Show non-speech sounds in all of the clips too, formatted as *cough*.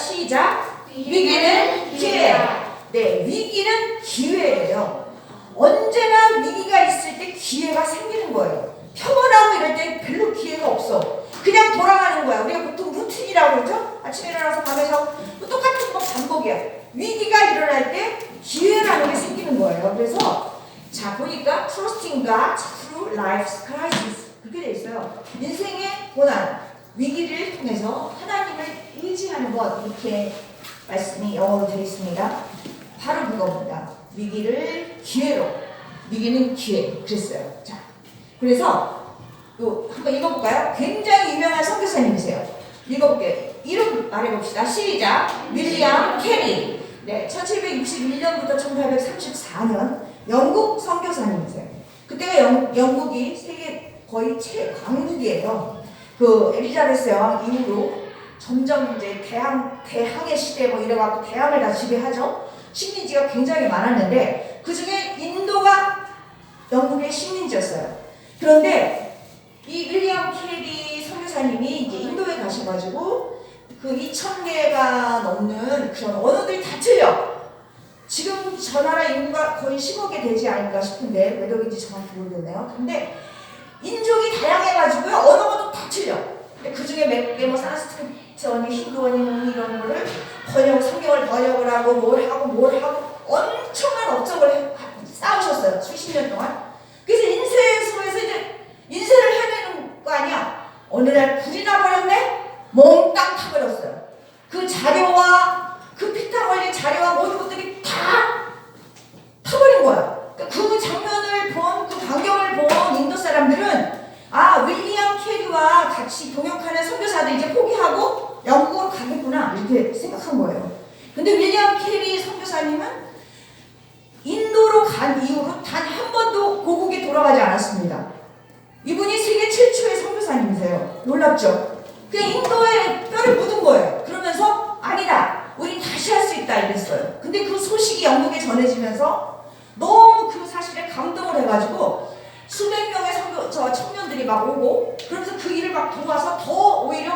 시작. 위기는 기회야. 네, 위기는 기회예요. 언제나 위기가 있을 때 기회가 생기는 거예요. 평온하고 이럴 때 별로 기회가 없어. 그냥 돌아가는 거야. 우리가 보통 루틴이라고 그러죠? 아침에 일어나서 밤에 자고 뭐 똑같은 거 반복이야. 위기가 일어날 때 기회라는 게 생기는 거예요. 그래서 자 보니까 trusting God through life's crisis 그렇게 돼 있어요. 인생의 고난, 위기를 통해서 하나님을 의지 하는 것 이렇게 말씀이 영어로 되어 있습니다. 바로 그겁니다. 위기를 기회로, 위기는 기회 그랬어요. 자, 그래서 요 한번 읽어볼까요? 굉장히 유명한 선교사님이세요. 읽어볼게요. 이름 말해봅시다. 시작. 윌리엄 캐리. 네, 1761년부터 1834년 영국 선교사님이세요. 그때가 영, 영국이 세계 거의 최강국이에요. 그 엘리자베스 여왕 이후로 점점 이제 대항 대항해 시대 뭐 이래갖고 대항을 다 지배하죠. 식민지가 굉장히 많았는데 그 중에 인도가 영국의 식민지였어요. 그런데 이 윌리엄 캐리 선교사님이 이제 인도에 가셔가지고 그 2,000개가 넘는 그런 언어들이 다 틀려. 지금 저 나라 인구가 거의 10억이 되지 않을까 싶은데 몇 억인지 정확히 모르겠네요. 근데 인종이 다양해가지고요 언어가 다 틀려. 근데 그 중에 뭐 산스크리트어니 뭐 이런 거를 번역 성경을 번역을 하고 뭘 하고 뭘 하고 엄청난 업적을 해- 쌓으셨어요 수십 년 동안. 그래서 인쇄소에서 이제 인쇄를 해내는 거 아니야. 어느 날 불이 나버렸네. 몽땅 타버렸어요. 그 자료와 그 피타 걸린 자료와 모든 것들이 다 타버린 거야. 그러니까 그 장면을 본, 그 광경을 본 인도 사람들은 아 윌리엄 캐리와 같이 동역하는 선교사들 이제 포기하고 영국으로 가겠구나 이렇게 생각한 거예요. 근데 윌리엄 캐리 선교사님은 인도로 간 이후로 단 한 번도 고국에 돌아가지 않았습니다. 이분이 세계 최초의 선교사님이세요. 놀랍죠? 그냥 인도에 뼈를 묻은 거예요. 그러면서 아니다. 우리 다시 할 수 있다 이랬어요. 근데 그 소식이 영국에 전해지면서 너무 그 사실에 감동을 해가지고 수백 명의 선교 저 청년들이 막 오고 그러면서 그 일을 막 도와서 더 오히려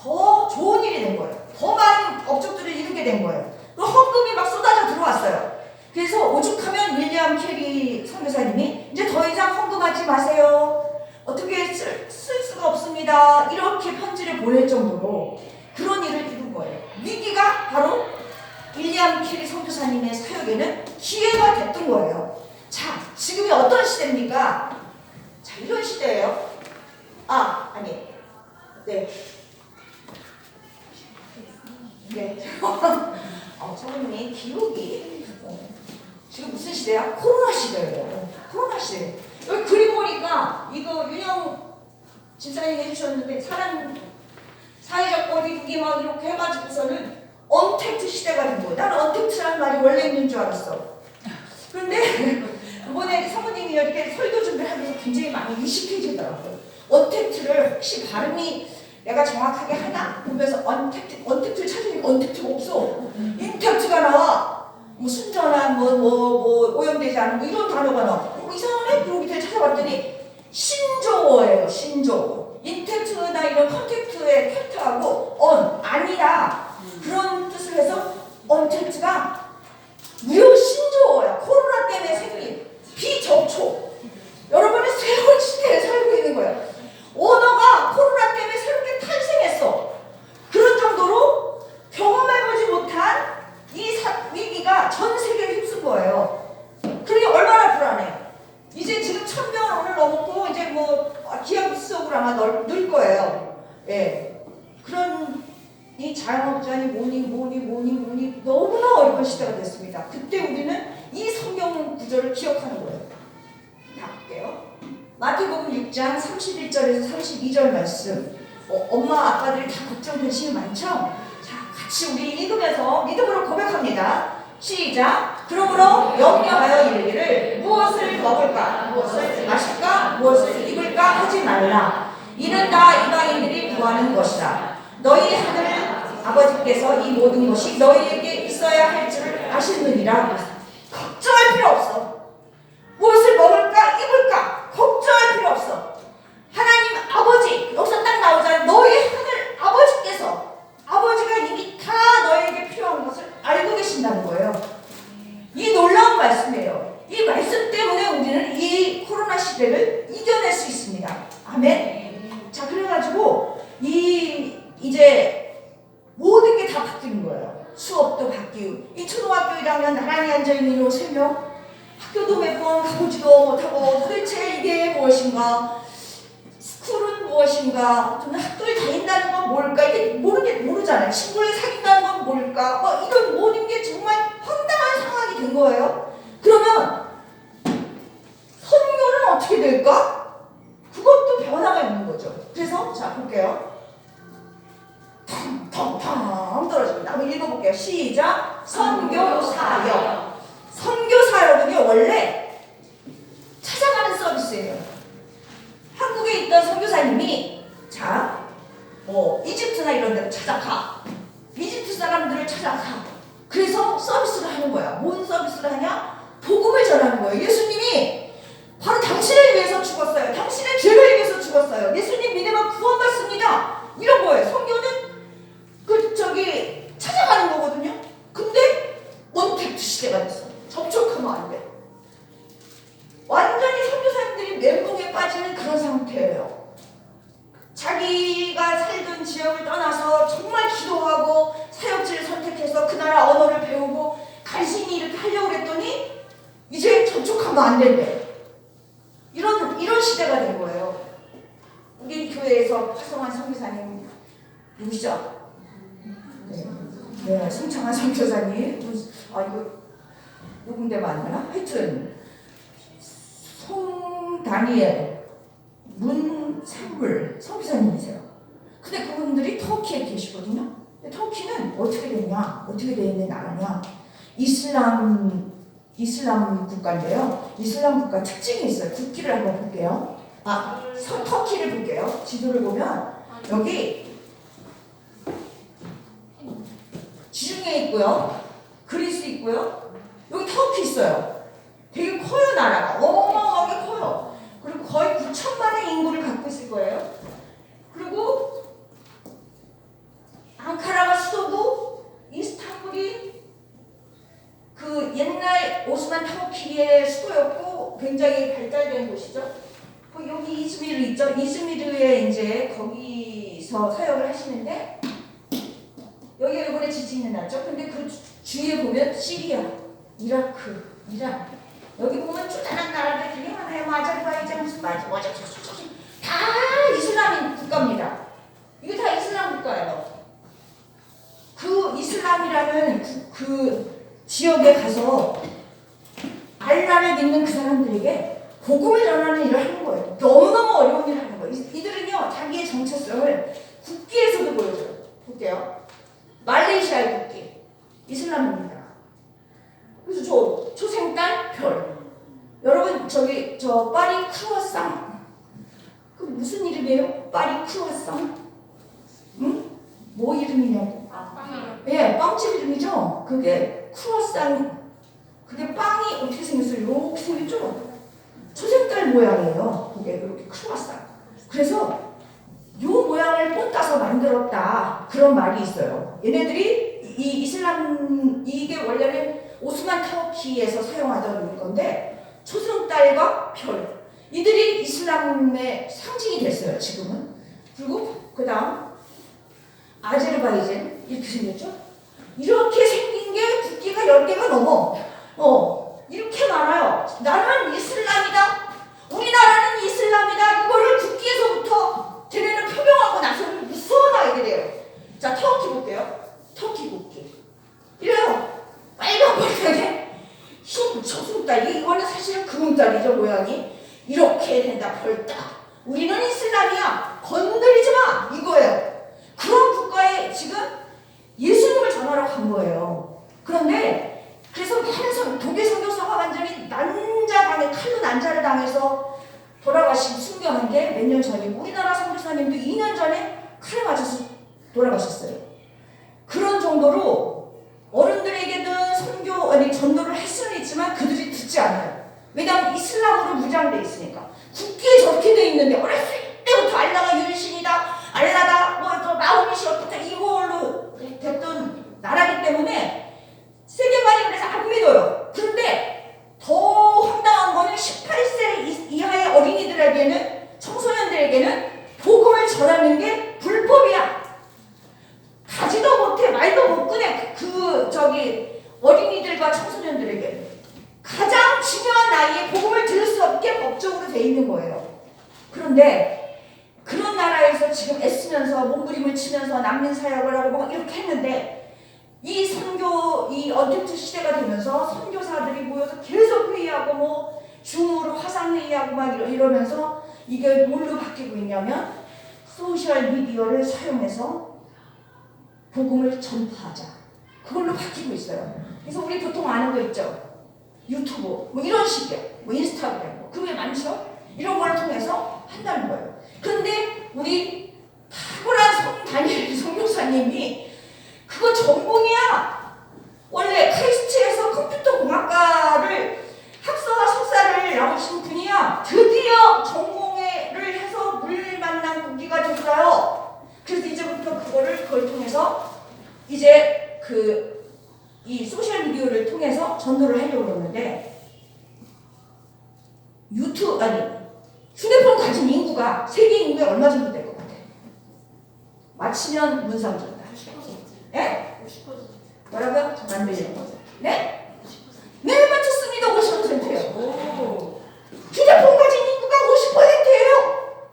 더 좋은 일이 된 거예요. 더 많은 업적들을 이루게 된 거예요. 그 헌금이 막 쏟아져 들어왔어요. 그래서 오죽하면 윌리엄 캐리 선교사님이 이제 더 이상 헌금하지 마세요. 어떻게 쓸, 쓸 수가 없습니다. 이렇게 편지를 보낼 정도로 그런 일을 이룬 거예요. 위기가 바로 윌리엄 캐리 선교사님의 사역에는 기회가 됐던 거예요. 자, 지금이 어떤 시대입니까? 자, 이런 시대예요. 아, 아니. 네. 네. *laughs* 어, 저분이 기록이 어, 지금 무슨 시대야? 코로나 시대예요. 코로나 시대. 여기 그림 보니까 이거 윤영 집사님이 해주셨는데 사람 사회적 거리두기 막 이렇게 해가지고서는 언택트 시대가 된 거예요. 나는 언택트라는 말이 원래 있는 줄 알았어. 그런데 이번에 사모님이 이렇게 설교 준비를 하면서 굉장히 많이 의식해지더라고요. 언택트를 혹시 발음이 내가 정확하게 하나 보면서 언택트, 언택트를 찾으니까 언택트가 없어. 인택트가 나와. 뭐 순전한 뭐 뭐 뭐 오염되지 않은 뭐 이런 단어가 나와. 뭐 이상하네? 그러고 밑에 찾아봤더니 신조어예요. 신조어. 인택트나 이런 컨택트의 텍트하고 언 아니다. 그런 뜻을 해서 언택트가 무려 신조어야. 코로나 때문에 생긴 비접촉. 여러분은 새로운 시대에 살고 있는 거야. 언어가 코로나 때문에 새롭게 탄생했어. 그런 정도로 경험해보지 못한 이 사- 위기가 전 세계를 휩쓴 거예요. 그러니 얼마나 불안해요. 이제 지금 천명 오늘 넘었고 이제 뭐 기업 수속으로 아마 널, 늘 거예요. 예. 그런 이 자영업자니 뭐니 뭐니 뭐니 뭐니 너무나 어려운 시대가 됐습니다. 그때 우리는 이 성경 구절을 기억하는 거예요. 다 볼게요. 마태복음 6장 31절에서 32절 말씀. 어, 엄마 아빠들이 다 걱정 근심이 많죠? 자, 같이 우리 읽으면서 믿음으로 고백합니다. 시작. 그러므로 염려하여 이르기를 무엇을 먹을까, 무엇을 마실까, 무엇을 입을까 하지 말라. 이는 다 이방인들이 구하는 것이라. 너희 하늘 아버지께서 이 모든 것이 너희에게 있어야 할 줄을 아시느니라. 걱정할 필요 없어. 무엇을 먹을까, 입을까, 걱정할 필요 없어. 하나님 아버지, 여기서 딱 나오잖아. 너희 하늘 아버지께서, 아버지가 이미 다 바뀌는 거예요. 수업도 바뀌고 이 초등학교 1학년 나란히 앉아있는 요 세 명 학교도 몇 번 가보지도 못하고 도대체 이게 무엇인가? 스쿨은 무엇인가? 저는 학교를 다닌다는 건 뭘까? 이게 모르게 모르잖아요. 친구를 사귄다는 건 뭘까? 뭐 이런 모든 게 정말 황당한 상황이 된 거예요. 그러면 선교는 어떻게 될까? 그것도 변화가 있는 거죠. 그래서 자 볼게요. 텅텅텅 떨어집니다. 한번 읽어볼게요. 시작. 선교 사역. 선교 사역은요 원래 서비스예요. 한국에 있던 선교사님이 자, 뭐 이집트나 이런 데로 찾아가. 이집트 사람들을 찾아가. 그래서 서비스를 하는 거야. 뭔 서비스를 하냐? 복음을 전하는 거예요. 예수님이 바로 당신을 위해서 죽었어요. 당신의 죄를 위해서 죽었어요. 예수님 믿으면 구원받습니다. 이런 거예요. 선교는 그 저기 찾아가는 거거든요. 근데 원택트 시대가 됐어. 접촉하면 안 돼. 완전히 선교사님들이 빠지는 그런 상태예요. 자기가 살던 지역을 떠나서 정말 기도하고 사역지를 선택해서 그 나라 언어를 배우고 간신히 이렇게 하려고 그랬더니 이제 접촉하면 안 된대. 이런 이런 시대가 된 거예요. 우리 교회에서 활성한 선교사님 누구시죠? 네, 네 송창한 선교사님. 아 이거 누군데 맞나? 하여튼 송 다니엘, 문상물 선교사님이세요. 근데 그분들이 터키에 계시거든요. 근데 터키는 어떻게 됐냐? 어떻게 돼 있는 나라냐? 이슬람 이슬람 국가인데요. 이슬람 국가 특징이 있어요. 국기를 한번 볼게요. 아, 서, 터키를 볼게요. 지도를 보면 여기 지중해 있고요. 그리스 있고요. 여기 터키 있어요. 되게 커요 나라가 어마어마하게 커요. 그리고 거의 9천만의 인구를 갖고 거예요. 그리고 앙카라가 수도고 이스탄불이 그 옛날 오스만 터키의 수도였고 굉장히 발달된 곳이죠. 그 여기 이즈미르 있죠. 이즈미르에 이제 거기서 사역을 하시는데 여기가 이번에 지진이 났죠. 근데 그 주- 주위에 보면 시리아, 이라크, 이란 여기 보면 쪼잔한 나라들 되게 많아요. 뭐 아자르바이잔 무슨 마지 뭐죠 다 이슬람 국가입니다. 이게 다 이슬람 국가예요. 그 이슬람이라는 그, 그 지역에 가서 알라를 믿는 그 사람들에게 복음을 전하는 일을 하는 거예요. 너무너무 어려운 일을 하는 거예요. 이- 이들은요, 자기의 정체성을 국기에서도 보여줘요. 볼게요. 말레이시아의 국기. 이슬람입니다. 그래서 저 초생딸 별. 여러분 저기 저 파리 크루아상. 그 무슨 이름이에요? 파리 크루아상? 응? 뭐 이름이냐고? 예, 빵집 이름이죠. 그게 크루아상. 그게 빵이 어떻게 생겼어요? 이렇게 생겼죠. 초생딸 모양이에요. 그게 이렇게 크루아상. 그래서 요 모양을 뽐따서 만들었다 그런 말이 있어요. 얘네들이 이 이슬람 이게 원래는 오스만 터키에서 사용하던 건데 초승달과 별 이들이 이슬람의 상징이 됐어요. 지금은 그리고 그 다음 아제르바이잔 이렇게 생겼죠. 이렇게 생긴 게 국기가 10개가 넘어. 어 이렇게 많아요. 나는 이슬람이다. 우리나라는 이슬람이다. 이거를 국기에서부터 쟤네는 표명하고 나서는 무서운 아이들이에요. 자, 터키 볼게요. 터키 국기. 이래요. 빨간 빨간에 흰 초승달. 이거는 사실은 금음달이죠, 모양이. 이렇게 된다, 벌딱. 우리는 이슬람이야. 건드리지 마. 이거예요. 그런 국가에 지금 예수님을 전하러 간 거예요. 그런데 그래서 많은 선, 독일 선교사가 완전히 난자당해 칼로 난자를 당해서 돌아가신 순교한 게 몇 년 전이고 우리나라 선교사님도 2년 전에 칼에 맞아서 돌아가셨어요. 그런 정도로 슬라브로 무장돼 있으니까 굳게 적게 돼 있는데 어렸을 때부터 알라가 윤신이다 알라다 뭐또 나오미시 어떻다 이걸로 됐던 나라기 때문에 세계관이 그래서 안 믿어요. 그런데 더 황당한 거는 18세 이하의 어린이들에게는 청소년들에게는 복음을 전하는 게 불법이야. 가지도 못해 말도 못 꺼내 그, 그 저기 어린이들과 청소년들에게 가장 중요한 나이에 복음을 법적으로 돼 있는 거예요. 그런데 그런 나라에서 지금 애쓰면서 몸부림을 치면서 난민 사역을 하고 막 이렇게 했는데 이 선교 이 언택트 시대가 되면서 선교사들이 모여서 계속 회의하고 뭐 중으로 화상 회의하고 막 이러면서 이게 뭘로 바뀌고 있냐면 소셜 미디어를 사용해서 복음을 전파하자 그걸로 바뀌고 있어요. 그래서 우리 보통 아는 거 있죠. 유튜브 뭐 이런 식이요. 뭐 인스타그램 뭐 그게 많죠. 이런 걸 통해서 한다는 거예요. 그런데 우리 탁월한 성 다니엘 *laughs* 성교사님이 그거 전공이야. 원래 크리스트에서 컴퓨터 공학과를 학사와 석사를 나오신 분이야. 드디어 전공을 해서 물 만난 고기가 됐어요. 그래서 이제부터 그거를 그걸 통해서 이제 그 이 소셜 미디어를 통해서 전도를 하려고 그러는데 유튜브 아니 휴대폰 가진 인구가 세계 인구의 얼마 정도 될 것 같아? 맞히면 문상 전달. 50%. 예? 50%. 뭐라고요? 들리는 거죠? 네? 네 맞췄습니다. 50%예요. 오. 휴대폰 가진 인구가 50%예요.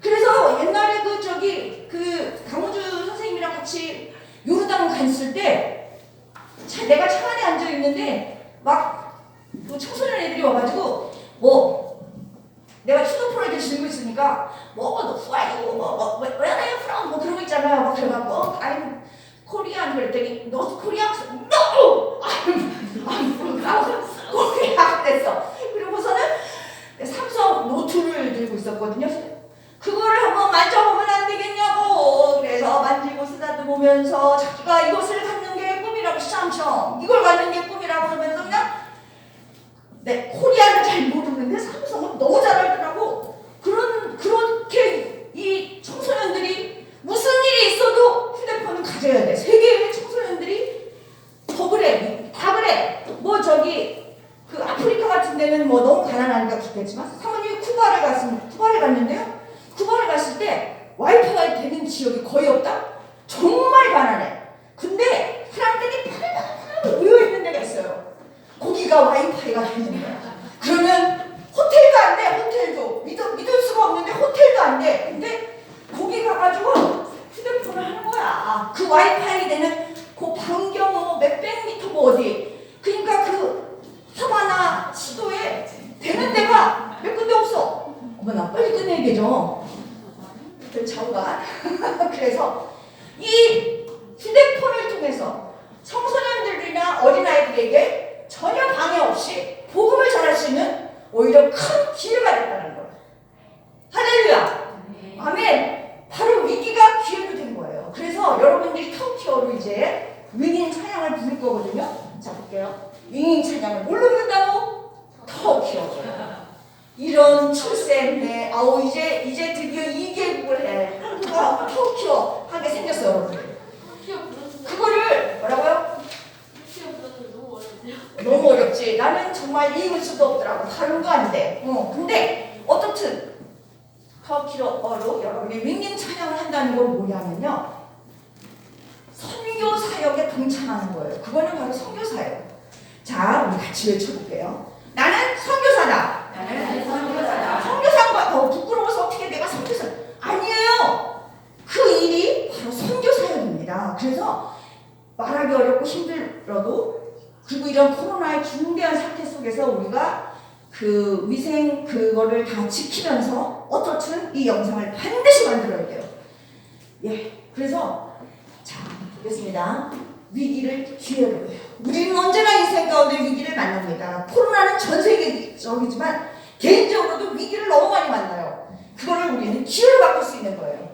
그래서 옛날에 그 저기 그 강우주 선생님이랑 같이 요르단 갔을 때 차, 내가 차 안에 앉아 있는데 막그 청소년 애들이 와가지고 뭐 내가 휴대폰을 이렇게 들고 있으니까 뭐너 후아이고 뭐뭐 where are you from 뭐거 있잖아요. 막 그래갖고 어, I'm Korean 그랬더니 너 코리안 no I'm I'm from Korea 그랬어. 그리고서는 삼성 노트를 들고 있었거든요. 그거를 한번 만져보면 안 되겠냐고. 그래서 만지고 쓰다듬으면서 자기가 이것을 샴청 이걸 갖는 게 꿈이라고 하면서 그냥 네 코리아는 잘 모르는데 삼성은 너무 잘 알더라고. 그런 그렇게 이 청소년들이 무슨 일이 있어도 휴대폰은 가져야 돼. 세계의 청소년들이 더 그래, 다 그래. 뭐 저기 그 아프리카 같은 데는 뭐 너무 가난하니까 그렇겠지만 사모님이 쿠바를 갔습니다. 쿠바를 갔는데요. 쿠바를 갔을 때 와이파이가 되는 지역이 거의 없다. 정말 가난해. 근데 사람들이 팔팔 모여 있는 데가 있어요. 거기가 와이파이가 되는 거야. 그러면 호텔도 안 돼. 호텔도 믿을, 믿을 수가 없는데 호텔도 안 돼. 근데 거기 가가지고 휴대폰을 하는 거야. 그 와이파이 되는 그 반경 뭐 몇백 미터 뭐 어디. 그러니까 그 하바나 시도에 되는 데가 몇 군데 없어. 어머나 빨리 끝내야겠죠. 그 장관. *laughs* 그래서 이 휴대폰을 통해서 청소년들이나 어린아이들에게 전혀 방해 없이 복음을 전할 수 있는 오히려 큰 기회가 됐다는 거예요. 할렐루야. 아멘. 바로 위기가 기회로 된 거예요. 그래서 여러분들이 터키어로 이제 윙인 찬양을 부를 거거든요. 자 볼게요. 윙인 찬양을 뭘로 부른다고? 터키어로. 이런 출세네. 아우 이제 이제 드디어 2개국을 해. 한국어 터키어 하게 생겼어요, 여러분들. 키워 불렀는데. 그거를 뭐라고요? 키워 불렀는데 너무 어려운데요. 너무 어렵지. 나는 정말 읽을 수도 발음도 안 돼. 어, 근데 어떻든 터키어로 여러분이 윙인 찬양을 한다는 건 뭐냐면요. 선교 사역에 동참하는 거예요. 그거는 바로 선교 사역. 자, 우리 같이 외쳐볼게요. 나는 선교사다. 나는 선교사다. 선교사가 어, 부끄러워서 어떻게 내가 선교사 아니에요. 그 일이 바로 선교 사역입니다. 그래서 말하기 어렵고 힘들어도 그리고 이런 코로나의 중대한 사태 속에서 우리가 그 위생 그거를 다 지키면서 어떻든 이 영상을 반드시 만들어야 돼요. 예, 그래서 자 보겠습니다. 위기를 기회로. 우리는 언제나 인생 가운데 위기를 만납니다. 코로나는 전 세계적이지만 개인적으로도 위기를 너무 많이 만나요. 그거를 우리는 기회로 바꿀 수 있는 거예요.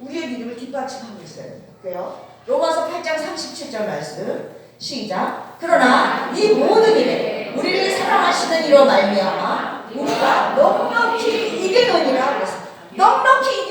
우리의 믿음을 뒷받침하고 있어요. 그래요? 로마서 8장 37절 말씀 시작. 그러나 이 모든 일에 우리를 사랑하시는 이로 말미암아 우리가 넉넉히 이기노니라 그랬어. 넉넉히